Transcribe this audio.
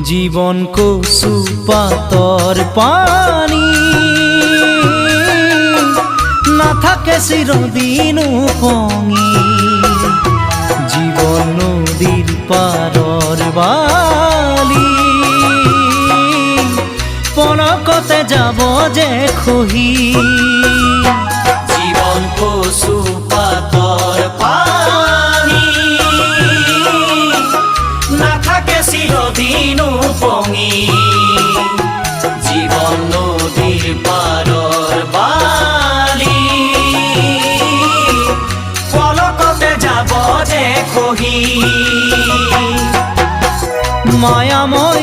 জীবন কসু পাতর পানি। না থাকে চিরদিন পঙি জীবন নদীর পারর বালি। পলকতে যাব যে খহি। থাকে চিরদিন উপঙি জীবন নদীর পারর বালি। পলকতে যাব যে খহি। মায়াময়